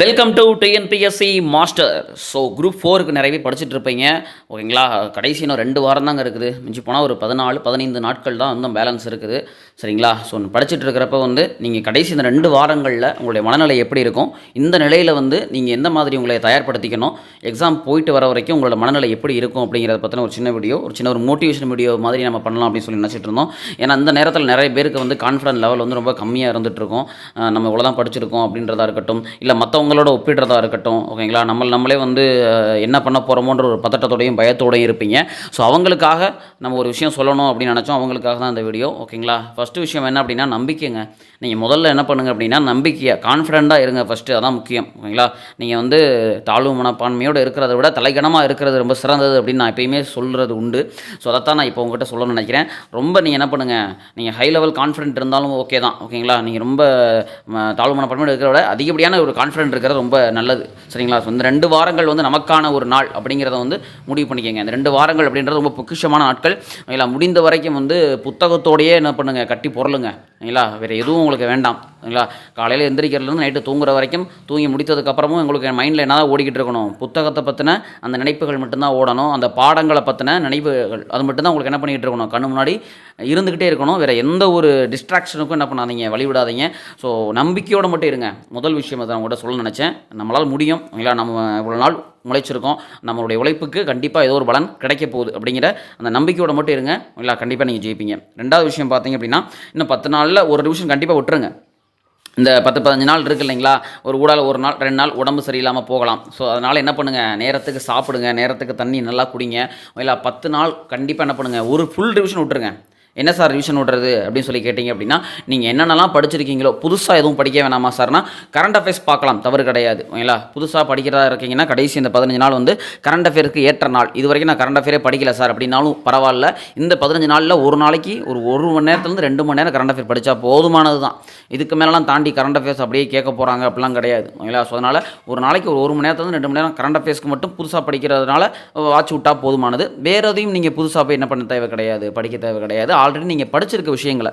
Welcome to TNPSC master so group ஃபோருக்கு நிறையவே படிச்சுட்டு இருப்பீங்க. ஓகேங்களா? கடைசி இன்னும் ரெண்டு வாரம் தாங்க இருக்குது. மிஞ்சி போனால் ஒரு பதினாலு பதினைந்து நாட்கள் தான் இன்னும் பேலன்ஸ் இருக்குது. சரிங்களா? ஸோ படிச்சுட்டு இருக்கிறப்ப வந்து நீங்கள் கடைசி இந்த ரெண்டு வாரங்களில் உங்களுடைய மனநிலை எப்படி இருக்கும்? இந்த நிலையில் வந்து நீங்கள் எந்த மாதிரி உங்களை தயார்படுத்திக்கணும்? எக்ஸாம் போயிட்டு வர வரைக்கும் உங்களோட மனநிலை எப்படி இருக்கும் அப்படிங்கிறத பற்றின ஒரு சின்ன வீடியோ ஒரு சின்ன ஒரு மோட்டிவேஷன் வீடியோ மாதிரி நம்ம பண்ணலாம் அப்படின்னு சொல்லி நினச்சிட்டு இருந்தோம். ஏன்னா அந்த நேரத்தில் நிறைய பேருக்கு வந்து கான்ஃபிடன்ஸ் லெவல் வந்து ரொம்ப கம்மியாக இருந்துகிட்ருக்கோம் நம்ம இவ்வளோ தான் படிச்சிருக்கோம் அப்படின்றதா இருக்கட்டும் இல்லை மற்றவங்களோட ஒப்பிடுறதா இருக்கட்டும் ஓகேங்களா? நம்ம நம்மளே வந்து என்ன பண்ண போகிறோமோன்ற ஒரு பதட்டத்தோடையும் பயத்தோடையும் இருப்பீங்க. ஸோ அவங்களுக்காக நம்ம ஒரு விஷயம் சொல்லணும் அப்படின்னு நினச்சோம். அவங்களுக்காக தான் இந்த வீடியோ ஓகேங்களா? ஃபஸ்ட்டு விஷயம் என்ன அப்படின்னா நம்பிக்கைங்க. நீங்கள் முதல்ல என்ன பண்ணுங்க அப்படின்னா நம்பிக்கையாக கான்ஃபிடண்ட்டாக இருங்க ஃபஸ்ட்டு அதான் முக்கியம் ஓகேங்களா நீங்கள் வந்து தாழ்வு மனப்பான்மையோடு இருக்கிறத விட தலைகணமாக இருக்கிறது ரொம்ப சிறந்தது அப்படின்னு நான் எப்பயுமே சொல்கிறது உண்டு. ஸோ அதைத்தான் நான் இப்போ உங்ககிட்ட சொல்லணும்னு நினைக்கிறேன். ரொம்ப நீங்கள் என்ன பண்ணுங்கள் நீங்கள் ஹை லெவல் கான்ஃபிடென்ட் இருந்தாலும் ஓகே தான் ஓகேங்களா நீங்கள் ரொம்ப தாழ்வு மனப்பான்மையோடு இருக்கிறத விட அதிகப்படியான ஒரு கான்ஃபிடென்ட் இருக்கிறது ரொம்ப நல்லது சரிங்களா? ஸோ இந்த ரெண்டு வாரங்கள் வந்து நமக்கான ஒரு நாள் அப்படிங்கிறத வந்து முடிவு பண்ணிக்கோங்க. இந்த ரெண்டு வாரங்கள் அப்படின்றது ரொம்ப பொக்கிஷமான நாட்கள் ஓகேங்களா முடிந்த வரைக்கும் வந்து புத்தகத்தோடையே என்ன பண்ணுங்கள் கட்டி பொருளுங்க சரிங்களா? வேறு எதுவும் உங்களுக்கு வேண்டாம் சரிங்களா? காலையில் எந்திரிக்கிறதுலேருந்து நைட்டு தூங்குற வரைக்கும் தூங்கி முடித்ததுக்கப்புறமும் உங்களுக்கு மைண்டில் என்ன ஓடிக்கிட்டு இருக்கணும்? புத்தகத்தை பற்றின அந்த நினைப்புகள் மட்டும்தான் ஓடணும். அந்த பாடங்களை பற்றின நினைவுகள் அது மட்டும்தான் உங்களுக்கு என்ன பண்ணிக்கிட்டு இருக்கணும்? கண்ணு முன்னாடி இருந்துக்கிட்டே இருக்கணும். வேறு எந்த ஒரு டிஸ்ட்ராக்ஷனுக்கும் என்ன பண்ணாதீங்க? வழிவிடாதீங்க. ஸோ நம்பிக்கையோடு மட்டும் இருங்க. முதல் விஷயம் அதை நான் உங்கள்கிட்ட சொல்ல நினச்சேன். நம்மளால் முடியும் சரிங்களா? நம்ம இவ்வளோ நாள் முளைச்சிருக்கோம். நம்மளுடைய உழைப்புக்கு கண்டிப்பாக ஏதோ ஒரு பலன் கிடைக்க போகுது அப்படிங்கிற அந்த நம்பிக்கையோட மட்டும் இருங்க. இல்லை கண்டிப்பாக நீங்கள் ஜெயிப்பீங்க. ரெண்டாவது விஷயம் பார்த்தீங்க அப்படின்னா இன்னும் பத்து நாளில் ஒரு டிவிஷன் கண்டிப்பாக விட்டுருங்க. இந்த பத்து பதினஞ்சு நாள் இருக்கு இல்லைங்களா? ஒரு ஊடால் ஒரு நாள் ரெண்டு நாள் உடம்பு சரியில்லாமல் போகலாம். ஸோ அதனால் என்ன பண்ணுங்கள் நேரத்துக்கு சாப்பிடுங்க. நேரத்துக்கு தண்ணி நல்லா குடிங்க. இல்லை பத்து நாள் கண்டிப்பாக என்ன பண்ணுங்கள் ஒரு ஃபுல் டிவிஷன் விட்டுருங்க. என்ன சார் ரிவிஷன் விடுறது அப்படின்னு சொல்லி கேட்டிங்க அப்படின்னா நீங்கள் என்னென்னலாம் படிச்சிருக்கீங்களோ புதுசாக எதுவும் படிக்க வேணாமா சார்னா கரண்ட் அஃபேர்ஸ் பார்க்கலாம் தவறு கிடையாது. ஓகேங்களா? புதுசாக படிக்கிறதா இருக்கீங்கன்னா கடைசி இந்த பதினஞ்சு நாள் வந்து கரண்ட் அஃபேருக்கு ஏற்ற நாள். இது வரைக்கும் நான் கரண்ட் அஃபேரே படிக்கல சார் அப்படின்னாலும் பரவாயில்ல. இந்த பதினஞ்சு நாளில் ஒரு நாளைக்கு ஒரு ஒரு மணி நேரத்துலேருந்து ரெண்டு மணி நேரம் கரண்ட் அஃபேர் படித்தா போதுமானது தான் இதுக்கு மேலெலாம் தாண்டி கரண்ட் அஃபேர்ஸ் அப்படியே கேட்க போகிறாங்க அப்படிலாம் கிடையாது. ஓகேங்களா? ஸோ அதனால் ஒரு நாளைக்கு ஒரு ஒரு மணி நேரத்துலேருந்து ரெண்டு மணி நேரம் கரண்ட் அஃபேர்ஸ்க்கு மட்டும் புதுசாக படிக்கிறதுனால வாட்ச் விட்டால் போதுமானது. வேறு எதையும் நீங்கள் புதுசாக போய் என்ன பண்ண தேவை கிடையாது படிக்க தேவை கிடையாது. ஆல்ரெடி நீங்கள் படிச்சிருக்க விஷயங்களை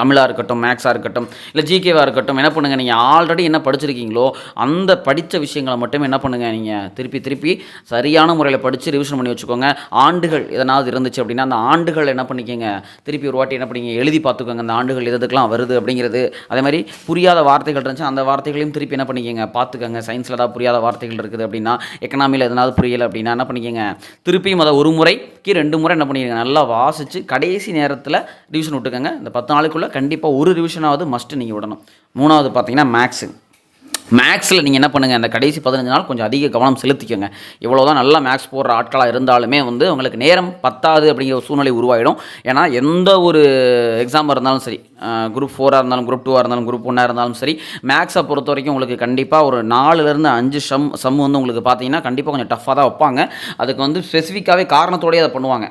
தமிழாக இருக்கட்டும் மேக்ஸாக இருக்கட்டும் இல்லை ஜிகேவாக இருக்கட்டும் என்ன பண்ணுங்கள் நீங்கள் ஆல்ரெடி என்ன படிச்சிருக்கீங்களோ அந்த படித்த விஷயங்களை மட்டும் என்ன பண்ணுங்கள் நீங்கள் திருப்பி திருப்பி சரியான முறையில் படித்து ரிவிஷன் பண்ணி வச்சுக்கோங்க. ஆண்டுகள் எதனாவது இருந்துச்சு அப்படின்னா அந்த ஆண்டுகள் என்ன பண்ணிக்கோங்க திருப்பி ஒரு வாட்டி என்ன பண்ணிங்க எழுதி பார்த்துக்கோங்க அந்த ஆண்டுகள் எது எதுக்கெல்லாம் வருது அப்படிங்கிறது. அதே மாதிரி புரியாத வார்த்தைகள் இருந்துச்சு அந்த வார்த்தைகளையும் திருப்பி என்ன பண்ணிக்கோங்க பார்த்துக்கோங்க. சயின்ஸில் ஏதாவது புரியாத வார்த்தைகள் இருக்குது அப்படின்னா எக்கனாமியில் எதனாவது புரியலை அப்படின்னா என்ன பண்ணிக்கோங்க திருப்பியும் அதை ஒரு முறைக்கு ரெண்டு முறை என்ன பண்ணிக்கோங்க நல்லா வாசித்து கடைசி நேரத்தில் ரிவிஷன் விட்டுக்கோங்க. இந்த பத்து நாளுக்குள்ளே கண்டிப்பாக ஒரு ரிவிஷனாவது மஸ்ட்டு நீங்கள் விடணும். மூணாவது பார்த்தீங்கன்னா மேக்ஸு மேக்ஸில் நீங்கள் என்ன பண்ணுங்கள் அந்த கடைசி பதினஞ்சு நாள் கொஞ்சம் அதிக கவனம் செலுத்திக்கோங்க. இவ்வளோ தான் நல்லா மேக்ஸ் போடுற ஆட்களாக இருந்தாலுமே வந்து உங்களுக்கு நேரம் பத்தாது அப்படிங்கிற சூழ்நிலை உருவாயிடும். ஏன்னா எந்த ஒரு எக்ஸாமாக இருந்தாலும் சரி குரூப் ஃபோராக இருந்தாலும் குரூப் டூவாக இருந்தாலும் குரூப் ஒன்னாக இருந்தாலும் சரி மேக்ஸை பொறுத்த வரைக்கும் உங்களுக்கு கண்டிப்பாக ஒரு நாலுலேருந்து அஞ்சு சம் சம் வந்து உங்களுக்கு பார்த்தீங்கன்னா கண்டிப்பாக கொஞ்சம் டஃப்பாக தான் வைப்பாங்க. அதுக்கு வந்து ஸ்பெசிஃபிக்காகவே காரணத்தோடய அதை பண்ணுவாங்க.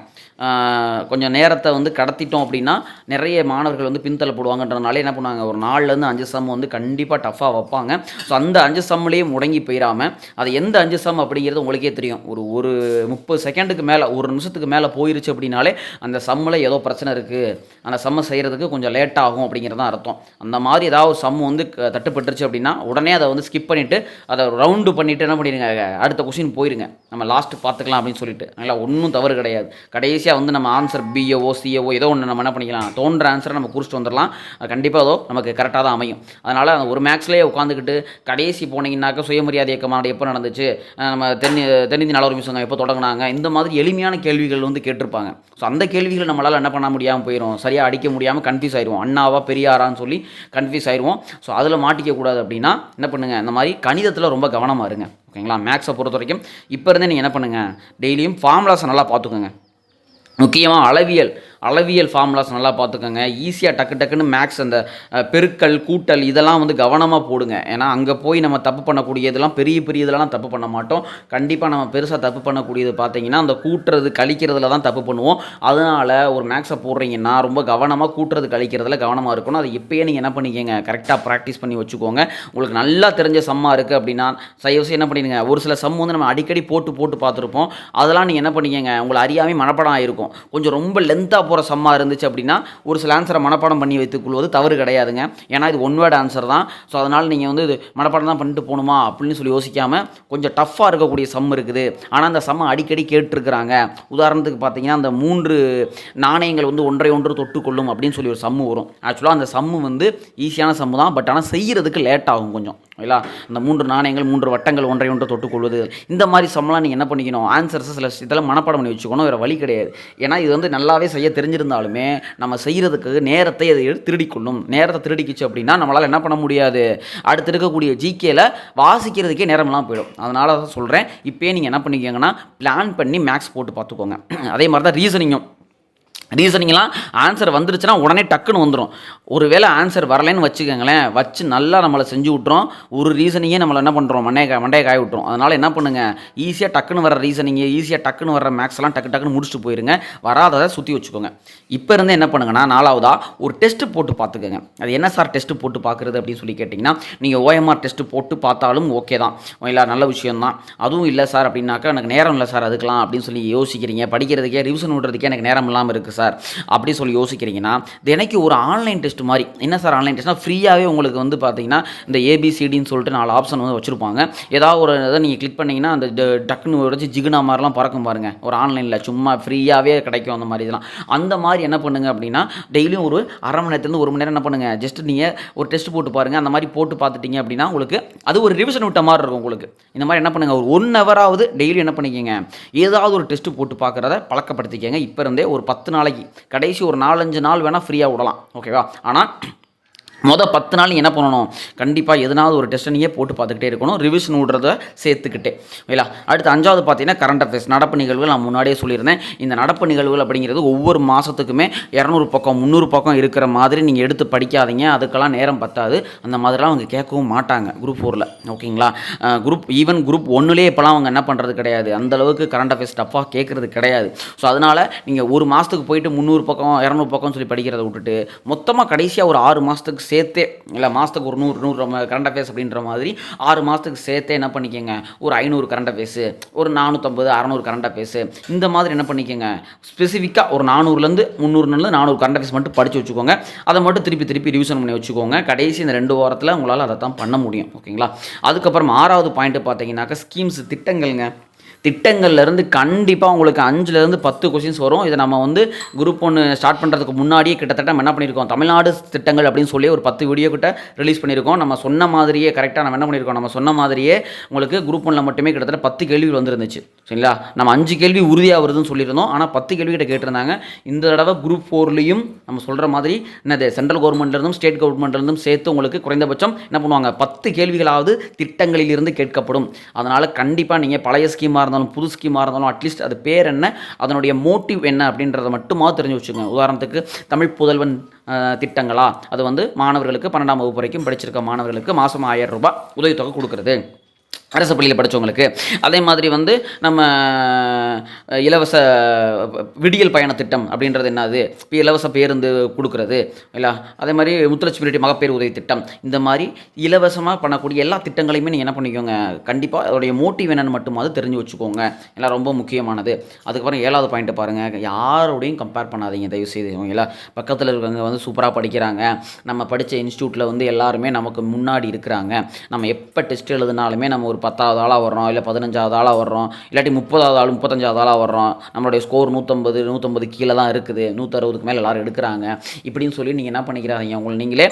கொஞ்சம் நேரத்தை வந்து கடத்திட்டோம் அப்படின்னா நிறைய மாணவர்கள் வந்து பின்தள்ளப்படுவாங்கன்றனால என்ன பண்ணுவாங்க ஒரு நாலுலேருந்து அஞ்சு சம் வந்து கண்டிப்பாக டஃப்பாக வைப்பாங்க. ஸோ அந்த அஞ்சு சம்லேயே முடங்கி போயிடாமல் அது எந்த அஞ்சு சம் அப்படிங்கிறது உங்களுக்கே தெரியும். ஒரு ஒரு முப்பது செகண்டுக்கு மேலே ஒரு நிமிஷத்துக்கு மேலே போயிருச்சு அப்படின்னாலே அந்த சம்மில் ஏதோ பிரச்சனை இருக்குது அந்த சம்மை செய்கிறதுக்கு கொஞ்சம் லேட் ஆகும் அப்படிங்கிறது தான் அர்த்தம். அந்த மாதிரி ஏதாவது ஒரு சம் வந்து தட்டுப்பட்டுருச்சு அப்படின்னா உடனே அதை வந்து ஸ்கிப் பண்ணிவிட்டு அதை ரவுண்டு பண்ணிவிட்டு என்ன பண்ணிடுங்க அடுத்த கொஷின் போயிருங்க. நம்ம லாஸ்ட்டு பார்த்துக்கலாம் அப்படின்னு சொல்லிட்டு. அதனால் ஒன்றும் தவறு கிடையாது. கடைசி ஈஸியாக வந்து நம்ம ஆன்சர் பிஏஓ சிஏஓ ஏதோ ஒன்று நம்ம என்ன பண்ணிக்கலாம் தோன்ற ஆன்சரை நம்ம குறிச்சிட்டு வந்துடலாம் அது கண்டிப்பாக அதோ நமக்கு கரெக்டாக தான் அமையும். அதனால் அந்த ஒரு மேக்ஸ்லேயே உட்காந்துக்கிட்டு கடைசி போனீங்கன்னாக்கா சுயமரியாதை இயக்கமானது எப்போ நடந்துச்சு? நம்ம தென் தென்னிந்திய நல உரிமை சங்கம் எப்போ தொடங்கினாங்க? இந்த மாதிரி எளிமையான கேள்விகள் வந்து கேட்டிருப்பாங்க. ஸோ அந்த கேள்விகளை நம்மளால் என்ன பண்ண முடியாமல் போயிடும் சரியாக அடிக்க முடியாமல் கன்ஃபியூஸ் ஆயிடுவோம் அண்ணாவா பெரியாரான்னு சொல்லி கன்ஃபியூஸ் ஆயிடுவோம் ஸோ அதில் மாட்டிக்க கூடாது அப்படின்னா என்ன பண்ணுங்கள் இந்த மாதிரி கணிதத்தில் ரொம்ப கவனமாக இருங்க. ஓகேங்களா? மேக்ஸை பொறுத்த வரைக்கும் இப்போ இருந்தே நீங்கள் என்ன பண்ணுங்கள் டெய்லியும் ஃபார்முலாஸை நல்லா பார்த்துக்கோங்க. முக்கியமாக அளவியல். அளவியல் ஃபார்முலாஸ் நல்லா பார்த்துக்கோங்க. ஈஸியாக டக்கு டக்குன்னு மேக்ஸ் அந்த பெருக்கல் கூட்டல் இதெல்லாம் வந்து கவனமாக போடுங்க. ஏன்னா அங்கே போய் நம்ம தப்பு பண்ணக்கூடியதெல்லாம் பெரிய பெரிய இதெல்லாம் தப்பு பண்ண மாட்டோம். கண்டிப்பாக நம்ம பெருசாக தப்பு பண்ணக்கூடியது பார்த்தீங்கன்னா அந்த கூட்டுறது கழிக்கிறதுல தான் தப்பு பண்ணுவோம். அதனால் ஒரு மேக்ஸை போடுறீங்கன்னா ரொம்ப கவனமாக கூட்டுறது கழிக்கிறதுல கவனமாக இருக்கணும். அது இப்போயே நீங்கள் என்ன பண்ணிக்கங்க கரெக்டாக ப்ராக்டிஸ் பண்ணி வச்சுக்கோங்க. உங்களுக்கு நல்லா தெரிஞ்ச சம்மா இருக்குது அப்படின்னா தயவுசெய்து என்ன பண்ணிடுங்க. ஒரு சில சம் வந்து நம்ம அடிக்கடி போட்டு போட்டு பார்த்துருப்போம். அதெல்லாம் நீங்கள் என்ன பண்ணிக்கங்க உங்களை அறியாமல் மனப்படம் ஆகிருக்கும் கொஞ்சம் ரொம்ப லென்த்தாக போகிற சம்மா இருந்துச்சு அப்படின்னா ஒரு சில ஆன்சரை மனப்பாடம் பண்ணி வைத்துக்கொள்வது தவறு கிடையாதுங்க. ஏன்னா இது ஒன் வேர்டு ஆன்சர் தான். ஸோ அதனால் நீங்கள் வந்து இது மனப்பாடம் தான் பண்ணிட்டு போகணுமா அப்படின்னு சொல்லி யோசிக்காமல் கொஞ்சம் டஃப்பாக இருக்கக்கூடிய சம் இருக்குது. ஆனால் அந்த சம்மை அடிக்கடி கேட்டிருக்கிறாங்க. உதாரணத்துக்கு பார்த்தீங்கன்னா அந்த மூன்று நாணயங்கள் வந்து ஒன்றை ஒன்று தொட்டு கொள்ளும் அப்படின்னு சொல்லி ஒரு சம்மு வரும். ஆக்சுவலாக அந்த சம்மு வந்து ஈஸியான சம்மு தான். பட் ஆனால் செய்கிறதுக்கு லேட் ஆகும் கொஞ்சம். இல்லா இந்த மூன்று நாணயங்கள் மூன்று வட்டங்கள் ஒன்றை ஒன்று தொட்டுக்கொள்வது இந்த மாதிரி சம்லாம் நீங்கள் என்ன பண்ணிக்கணும்? ஆன்சர்ஸ் சில இதெல்லாம் மனப்பாடம் பண்ணி வச்சுக்கணும். வேறு வழி கிடையாது. ஏன்னா இது வந்து நல்லாவே செய்ய தெரிஞ்சிருந்தாலுமே நம்ம செய்கிறதுக்கு நேரத்தை அதை திருடிக்கொள்ளும் நேரத்தை திருடிக்கிச்சு அப்படின்னா நம்மளால் என்ன பண்ண முடியாது? அடுத்து இருக்கக்கூடிய ஜிகேல வாசிக்கிறதுக்கே நேரம்லாம் போயிடும். அதனால தான் சொல்கிறேன் இப்போயே நீங்கள் என்ன பண்ணிக்கோங்கன்னா பிளான் பண்ணி மேக்ஸ் போட்டு பார்த்துக்கோங்க. அதே மாதிரி தான் ரீசனிங்கும் ரீசனிங்லாம் ஆன்சர் வந்துருச்சுன்னா உடனே டக்குன்னு வந்துடும் ஒருவேளை ஆன்சர் வரலைன்னு வச்சுக்கோங்களேன் வச்சு நல்லா நம்மளை செஞ்சு விட்றோம் ஒரு ரீசனிங்கே நம்மளை என்ன பண்ணுறோம் மண்டைய கா மண்டைய காய விட்றோம் அதனால் என்ன பண்ணுங்கள் ஈஸியாக டக்குன்னு வர ரீசனிங்கு ஈஸியாக டக்குன்னு வர மேக்ஸ்லாம் டக்கு டக்குன்னு முடிச்சுட்டு போயிருங்க. வராததை சுற்றி வச்சுக்கோங்க. இப்போ இருந்து என்ன பண்ணுங்கன்னா நாலாவதா ஒரு டெஸ்ட்டு போட்டு பார்த்துக்கோங்க. அது என்ன சார் டெஸ்ட்டு போட்டு பார்க்குறது அப்படின்னு சொல்லி கேட்டிங்கன்னா நீங்கள் ஓஎம்ஆர் டெஸ்ட்டு போட்டு பார்த்தாலும் ஓகே தான். இல்லை நல்ல விஷயம் தான். அதுவும் இல்லை சார் அப்படின்னாக்கா எனக்கு நேரம் இல்லை சார் அதுக்கெலாம் அப்படின்னு சொல்லி யோசிக்கிறீங்க. படிக்கிறதுக்கே ரிவிஷன் விடுறதுக்கே எனக்கு நேரம் இல்லாமல் இருக்குது சார். அப்படி சொல்லி யோசிக்கிறீங்கன்னா தினைக்கு ஒரு ஆன்லைன் டெஸ்ட் மாதிரி என்ன சார் ஆன்லைன் டெஸ்ட்னா ஃப்ரீயாகவே உங்களுக்கு வந்து பார்த்தீங்கன்னா இந்த ஏபிசிடின்னு சொல்லிட்டு நாலு ஆப்ஷன் வந்து வச்சுருப்பாங்க. ஏதாவது ஒரு இதை நீங்கள் கிளிக் பண்ணிங்கன்னா அந்த டக்குன்னு உடச்சி ஜிகுனா மாதிரிலாம் பறக்கும் பாருங்கள் ஒரு ஆன்லைனில் சும்மா ஃப்ரீயாகவே கிடைக்கும் அந்த மாதிரி இதெல்லாம். அந்த மாதிரி என்ன பண்ணுங்க அப்படின்னா டெய்லியும் ஒரு அரை மணி நேரத்துலேருந்து ஒரு மணி நேரம் என்ன பண்ணுங்கள் ஜஸ்ட் நீங்கள் ஒரு டெஸ்ட் போட்டு பாருங்கள் அந்த மாதிரி போட்டு பார்த்துட்டீங்க அப்படின்னா உங்களுக்கு அது ஒரு ரிவிஷன் விட்ட மாதிரி இருக்கும் உங்களுக்கு. இந்த மாதிரி என்ன பண்ணுங்கள் ஒரு ஒன் ஹவராவது டெய்லி என்ன பண்ணிக்கோங்க? ஏதாவது ஒரு டெஸ்ட் போட்டு பார்க்குறத பழக்கப்படுத்திக்கங்க. இப்போ இருந்தே ஒரு பத்து நாளைக்கு கடைசி ஒரு நாலஞ்சு நாள் வேணால் ஃப்ரீயாக விடலாம். ஓகேவா ஆனால் மொதல் பத்து நாள் என்ன பண்ணணும்? கண்டிப்பாக எதனாவது ஒரு டெஸ்ட்டை நீயே போட்டு பார்த்துக்கிட்டே இருக்கணும். ரிவிஷன் விடுறத சேர்த்துக்கிட்டே. இல்லையா அடுத்து அஞ்சாவது பார்த்தீங்கன்னா கரண்ட் அஃபேர்ஸ் நடப்பு நிகழ்வுகள் நான் முன்னாடியே சொல்லியிருந்தேன். இந்த நடப்பு நிகழ்வுகள் அப்படிங்கிறது ஒவ்வொரு மாதத்துக்குமே இரநூறு பக்கம் முந்நூறு பக்கம் இருக்கிற மாதிரி நீங்கள் எடுத்து படிக்காதீங்க. அதுக்கெல்லாம் நேரம் பத்தாது. அந்த மாதிரிலாம் அவங்க கேட்கவும் மாட்டாங்க. குரூப் ஃபோரில் ஓகேங்களா? குரூப் ஈவன் குரூப் ஒன்றுலேயே இப்போலாம் அவங்க என்ன பண்ணுறது கிடையாது. அந்த அளவுக்கு கரண்ட் அஃபேர்ஸ் டஃப்பாக கேட்குறது கிடையாது. ஸோ அதனால் நீங்கள் ஒரு மாதத்துக்கு போயிட்டு முந்நூறு பக்கம் இரநூறு பக்கம் சொல்லி படிக்கிறத விட்டுட்டு மொத்தமாக கடைசியாக ஒரு ஆறு மாதத்துக்கு சேர்த்தே இல்லை மாதத்துக்கு ஒரு நூறு நூறு கரண்ட் அஃபேர்ஸ் அப்படின்ற மாதிரி ஆறு மாதத்துக்கு சேர்த்தே என்ன பண்ணிக்கோங்க? ஒரு ஐநூறு கரண்ட் அஃபேர்ஸு ஒரு நானூற்றம்பது அறநூறு கரண்ட் அஃபேர்ஸு இந்த மாதிரி என்ன பண்ணிக்கோங்க? ஸ்பெசிஃபிக்காக ஒரு நானூறுலேருந்து முந்நூறுலேருந்து நானூறு கரண்ட் அஃபேர்ஸ் மட்டும் படித்து வச்சுக்கோங்க. அதை மட்டும் திருப்பி திருப்பி ரிவிஷன் பண்ணி வச்சுக்கோங்க. கடைசி இந்த ரெண்டு வாரத்தில் உங்களால் அதை தான் பண்ண முடியும். ஓகேங்களா? அதுக்கப்புறம் ஆறாவது பாயிண்ட் பார்த்தீங்கன்னாக்கா ஸ்கீம்ஸ் திட்டங்கள்ங்க. திட்டங்கள்லேருந்து கண்டிப்பாக உங்களுக்கு அஞ்சுலேருந்து பத்து கொஷின்ஸ் வரும். இதை நம்ம வந்து குரூப் ஒன்று ஸ்டார்ட் பண்ணுறதுக்கு முன்னாடியே கிட்டத்தட்ட நம்ம என்ன பண்ணியிருக்கோம் தமிழ்நாடு திட்டங்கள் அப்படின்னு சொல்லி ஒரு பத்து வீடியோ கிட்ட ரிலீஸ் பண்ணியிருக்கோம் நம்ம சொன்ன மாதிரியே கரெக்டாக நம்ம என்ன பண்ணியிருக்கோம் நம்ம சொன்ன மாதிரியே உங்களுக்கு குரூப் ஒன்றில் மட்டுமே கிட்டத்தட்ட பத்து கேள்வி வந்துருந்துச்சு. சரிங்களா? நம்ம அஞ்சு கேள்வி உறுதியாக வருதுன்னு சொல்லியிருந்தோம். ஆனால் பத்து கேள்வி கிட்ட கேட்டிருந்தாங்க. இந்த தடவை குரூப் ஃபோர்லேயும் நம்ம சொல்கிற மாதிரி என்னது சென்ட்ரல் கவர்மெண்ட்லேருந்தும் ஸ்டேட் கவர்மெண்ட்லேருந்தும் சேர்த்து உங்களுக்கு குறைந்தபட்சம் என்ன பண்ணுவாங்க? பத்து கேள்விகளாவது திட்டங்களிலிருந்து கேட்கப்படும். அதனால் கண்டிப்பாக நீங்கள் பழைய ஸ்கீமாக இருந்தால் இருந்தாலும் புது ஸ்கீமாக இருந்தாலும் அட்லீஸ்ட் அது பேர் என்ன அதனுடைய மோட்டிவ் என்ன அப்படின்றத மட்டுமாவது தெரிஞ்சு வச்சுக்கோங்க. உதாரணத்துக்கு தமிழ் புதல்வன் திட்டங்களா? அது வந்து மாணவர்களுக்கு பன்னெண்டாம் வகுப்பு வரைக்கும் படிச்சிருக்க மாணவர்களுக்கு மாதம் ஆயிரம் ரூபாய் உதவித்தொகை கொடுக்குறது. அரசு பள்ளியில் படித்தவங்களுக்கு அதே மாதிரி வந்து நம்ம இலவச விடியல் பயண திட்டம் அப்படின்றது என்னது இப்போ இலவச பேருந்து கொடுக்குறது இல்லை? அதே மாதிரி முத்துலட்சுமி ரெட்டி மகப்பேறு உதவி திட்டம். இந்த மாதிரி இலவசமாக பண்ணக்கூடிய எல்லா திட்டங்களையுமே நீங்கள் என்ன பண்ணிக்கோங்க? கண்டிப்பாக அதோடைய மோட்டிவ் என்னன்னு மட்டுமாவது தெரிஞ்சு வச்சுக்கோங்க. எல்லாம் ரொம்ப முக்கியமானது. அதுக்கப்புறம் ஏழாவது பாயிண்ட்டு பாருங்கள் யாரோடையும் கம்பேர் பண்ணாதீங்க. தயவு செய்து ஓகேங்களா பக்கத்தில் இருக்கிறவங்க வந்து சூப்பராக படிக்கிறாங்க. நம்ம படித்த இன்ஸ்டியூட்டில் வந்து எல்லாருமே நமக்கு முன்னாடி இருக்கிறாங்க. நம்ம எப்போ டெஸ்ட் எழுதினாலுமே நம்ம ஒரு பத்தாவது ஆளாக வர்றோம் இல்லை பதினஞ்சாவது ஆளாக வர்றோம் இல்லாட்டி முப்பதாவது ஆள் முப்பத்தஞ்சாவது ஆளாக வர்றோம். நம்மளுடைய ஸ்கோர் நூற்றம்பது நூற்றம்பது கீழே தான் இருக்குது. நூற்றறுபதுக்கு மேலே எல்லோரும் எடுக்கிறாங்க. இப்படின்னு சொல்லி நீங்கள் என்ன பண்ணிக்கிறாதீங்க? உங்களை நீங்களே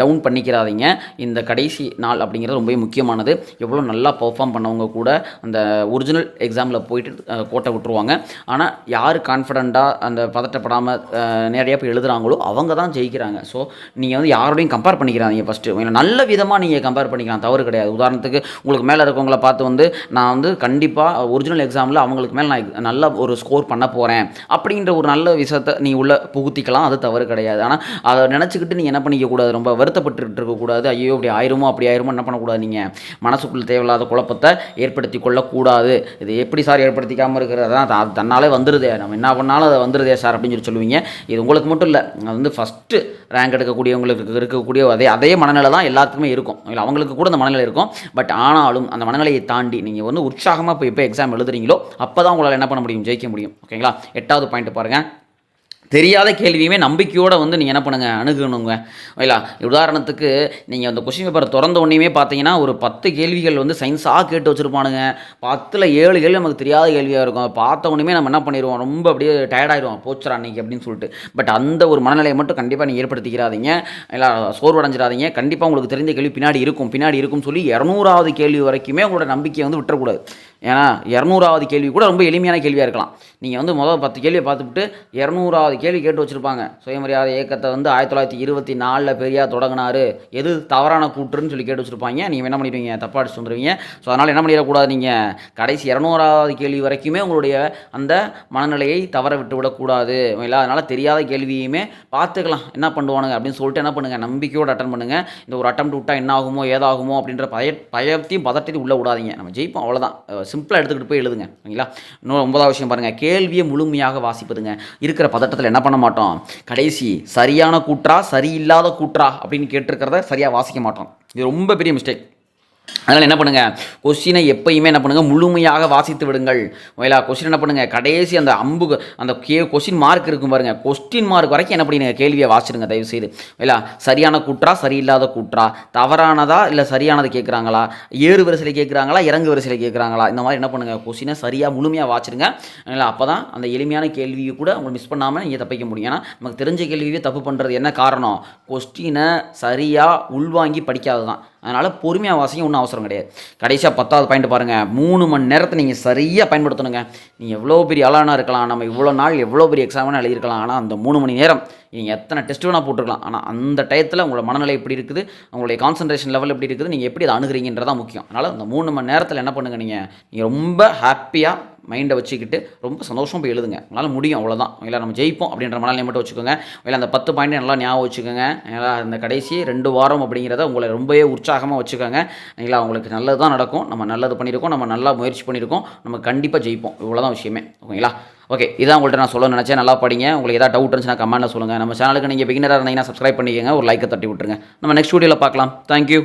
டவுன் பண்ணிக்கிறாதீங்க. இந்த கடைசி நாள் அப்படிங்கிறது ரொம்ப முக்கியமானது. எவ்வளோ நல்லா பெர்ஃபார்ம் பண்ணவங்க கூட அந்த ஒரிஜினல் எக்ஸாமில் போயிட்டு கோட்டை விட்டுருவாங்க. ஆனால் யார் கான்ஃபிடண்ட்டாக அந்த பதட்டப்படாமல் நேரடியாக போய் எழுதுறாங்களோ அவங்க தான் ஜெயிக்கிறாங்க. ஸோ நீங்கள் வந்து யாரோடையும் கம்பேர் பண்ணிக்கிறாங்க ஃபஸ்ட்டு நல்ல விதமாக நீங்கள் கம்பேர் பண்ணிக்கலாம். தவறு கிடையாது. உதாரணத்துக்கு உங்களுக்கு மேலே இருக்கவங்கள பார்த்து வந்து நான் வந்து கண்டிப்பாக ஒரிஜினல் எக்ஸாமில் அவங்களுக்கு மேலே நான் நல்ல ஒரு ஸ்கோர் பண்ண போகிறேன் அப்படின்ற ஒரு நல்ல விஷயத்தை நீ உள்ள புகுத்திக்கலாம் அது தவறு கிடையாது. ஆனால் அதை நினச்சிக்கிட்டு நீங்கள் என்ன பண்ணிக்கக்கூடாது ரொம்ப வருத்தப்பட்டுக்கிட்டு இருக்கக்கூடாது ஐயோ இப்படி ஆயிருமோ அப்படி ஆயிருமோ என்ன பண்ணக்கூடாது நீங்கள் மனசுக்குள்ள தேவையில்லாத குழப்பத்தை ஏற்படுத்தி கொள்ளக்கூடாது. இது எப்படி சார் ஏற்படுத்திக்காமல் இருக்கிறது? தான் அது தன்னாலே வந்துடுதே நம்ம என்ன பண்ணாலும் அதை வந்துடுதே சார் அப்படின்னு சொல்லி சொல்லுவீங்க. இது உங்களுக்கு மட்டும் இல்லை. அது வந்து ஃபஸ்ட்டு ரேங்க் எடுக்கக்கூடியவங்களுக்கு இருக்கக்கூடிய அதே அதே மனநிலை தான் எல்லாத்துக்குமே இருக்கும். இல்லை அவங்களுக்கு கூட அந்த மனநிலை இருக்கும். பட் ஆனால் ஆனாலும் அந்த மனநிலையை தாண்டி நீங்கள் வந்து உற்சாகமாக போய் எப்போ எக்ஸாம் எழுதுறீங்களோ அப்போ தான் உங்களால் என்ன பண்ண முடியும்? ஜெயிக்க முடியும். ஓகேங்களா எட்டாவது பாயிண்ட் பாருங்கள் தெரியாத கேள்வியுமே நம்பிக்கையோடு வந்து நீங்கள் என்ன பண்ணுங்கள் அணுகணுங்க. ஓகேங்களா உதாரணத்துக்கு நீங்கள் அந்த கொஷின் பேப்பரை திறந்த உடனேயுமே பார்த்தீங்கன்னா ஒரு பத்து கேள்விகள் வந்து சயின்ஸாக கேட்டு வச்சுருப்பானுங்க. பத்தில் ஏழு கேள்வி நமக்கு தெரியாத கேள்வியாக இருக்கும். பார்த்த உடனே நம்ம என்ன பண்ணிடுவோம்? ரொம்ப அப்படியே டயர்டாயிடுவோம் போச்சுரா அன்னைக்கு அப்படின்னு சொல்லிட்டு. பட் அந்த ஒரு மனநிலையை மட்டும் கண்டிப்பாக நீங்கள் ஏற்படுத்திக்கிறாதீங்க. இல்லை சோர்வடைஞ்சிடாதீங்க. கண்டிப்பாக உங்களுக்கு தெரிஞ்ச கேள்வி பின்னாடி இருக்கும். பின்னாடி இருக்கும்னு சொல்லி இரநூறாவது கேள்வி வரைக்குமே உங்களோட நம்பிக்கையை வந்து விட்டுறக்கூடாது. ஏன்னா இரநூறாவது கேள்வி கூட ரொம்ப எளிமையான கேள்வியாக இருக்கலாம். நீங்கள் வந்து முதல் பத்து கேள்வியை பார்த்துட்டு இரநூறாவது கேள்வி கேட்டு வச்சுருப்பாங்க. சுயமரியாதை இயக்கத்தை வந்து ஆயிரத்தி தொள்ளாயிரத்தி இருபத்தி நாலில் பெரியார் தொடங்கினார். எது தவறான கூற்றுன்னு சொல்லி கேட்டு வச்சுருப்பாங்க. நீங்கள் என்ன பண்ணிடுவீங்க? தப்பாக அடிச்சு வந்துடுவீங்க ஸோ அதனால் என்ன பண்ணிடக்கூடாது நீங்கள் கடைசி இரநூறாவது கேள்வி வரைக்குமே உங்களுடைய அந்த மனநிலையை தவற விட்டு விடக்கூடாது. இல்லை அதனால் தெரியாத கேள்வியுமே பார்த்துக்கலாம். என்ன பண்ணுவானுங்க? அப்படின்னு சொல்லிட்டு என்ன பண்ணுங்கள் நம்பிக்கையோடு அட்டன் பண்ணுங்கள் இந்த ஒரு அட்டம் விட்டால் என்ன ஆகுமோ ஏதாகுமோ அப்படின்ற பய பயத்தையும் பதட்டத்தையும் உள்ளே விடாதீங்க. நம்ம ஜெயிப்போம். அவ்வளோதான் சிம்பிளாக எடுத்துக்கிட்டு போய் எழுதுங்க. ஓகேங்களா இன்னொரு ஒன்பதாவது விஷயம் பாருங்கள் கேள்வியை முழுமையாக வாசிப்பதுங்க. இருக்கிற பதட்டத்தில் என்ன பண்ண மாட்டோம்? கடைசி சரியான கூற்றா சரியில்லாத கூற்றா அப்படின்னு கேட்டிருக்கிறத சரியாக வாசிக்க மாட்டோம். இது ரொம்ப பெரிய மிஸ்டேக் அதனால் என்ன பண்ணுங்கள் கொஸ்டினை எப்பயுமே என்ன பண்ணுங்கள் முழுமையாக வாசித்து விடுங்கள். ஓகேலா கொஸ்டின் என்ன பண்ணுங்கள் கடைசி அந்த அம்பு அந்த கே கொஸ்டின் மார்க் இருக்கும் பாருங்கள் கொஸ்டின் மார்க் வரைக்கும் என்ன பண்ணுங்க கேள்வியை வாசிடுங்க தயவு செய்து ஓகேலா சரியான கூற்றா சரியில்லாத கூற்றா? தவறானதா இல்லை சரியானது கேட்குறாங்களா ஏறு வரிசையில் கேட்குறாங்களா இறங்கு வரிசையில் கேட்குறாங்களா இந்த மாதிரி என்ன பண்ணுங்கள் கொஸ்டினை சரியாக முழுமையாக வாசிடுங்க ஓகேங்களா அப்போ தான் அந்த எளிமையான கேள்வியை கூட உங்களுக்கு மிஸ் பண்ணாமல் நீங்கள் தப்பிக்க முடியும். ஏன்னா நமக்கு தெரிஞ்ச கேள்வியே தப்பு பண்ணுறது என்ன காரணம்? கொஸ்டினை சரியாக உள்வாங்கி படிக்காது தான் அதனால் பொறுமையாக வாசிங்க ஒன்றும் அவசரம் கிடையாது. கடைசியாக பத்தாவது பாயிண்ட் பாருங்கள் மூணு மணி நேரத்தை நீங்கள் சரியாக பயன்படுத்தணுங்க. நீங்கள் எவ்வளோ பெரிய ஆளானா இருக்கலாம் நம்ம இவ்வளோ நாள் எவ்வளோ பெரிய எக்ஸாம் எழுதியிருக்கலாம். ஆனால் அந்த மூணு மணி நேரம் நீங்கள் எத்தனை டெஸ்ட் வேணால் போட்டுருக்கலாம். ஆனால் அந்த டயத்தில் உங்களோட மனநிலை எப்படி இருக்குது? உங்களுடைய கான்சன்ட்ரேஷன் லெவல் எப்படி இருக்குது? நீங்கள் எப்படி அதை அணுகிறீங்கன்றதான் முக்கியம். அதனால் அந்த மூணு மணி நேரத்தில் என்ன பண்ணுங்கள் நீங்கள் நீங்கள் ரொம்ப ஹாப்பியாக மைண்டை வச்சுக்கிட்டு ரொம்ப சந்தோஷம் போய் எழுதுங்க. உங்களால் முடியும் அவ்வளோதான் இல்லை நம்ம ஜெயிப்போம் அப்படின்ற மனநிலை மட்டும் வச்சுக்கோங்க. இல்லை அந்த பத்து பாயிண்ட் நல்லா ஞாபகம் வச்சுக்கோங்க. ஏன்னா அந்த கடைசி ரெண்டு வாரம் அப்படிங்கிறத உங்களை ரொம்பவே உற்சாகமாக வச்சுக்கோங்க. இல்லை உங்களுக்கு நல்லது தான் நடக்கும். நம்ம நல்லது பண்ணியிருக்கோம் நம்ம நல்லா முயற்சி பண்ணியிருக்கோம் நம்ம கண்டிப்பாக ஜெயிப்போம். இவ்வளோதான் விஷயமே. ஓகேங்களா? ஓகே இதான் உங்கள்கிட்ட நான் சொல்ல நினச்சேன். நல்லா படிங்க. உங்களுக்கு ஏதாவது டவுட் இருந்துச்சுன்னா கமெண்ட்டில் சொல்லுங்கள் நம்ம சேனலுக்கு நீங்கள் பிகினராக இருந்தீங்கன்னா சப்ஸ்கிரைப் பண்ணிக்கோங்க. ஒரு லைக்கை தட்டி விட்டுருங்க. நம்ம நெக்ஸ்ட் வீடியோவில் பார்க்கலாம். தேங்க்யூ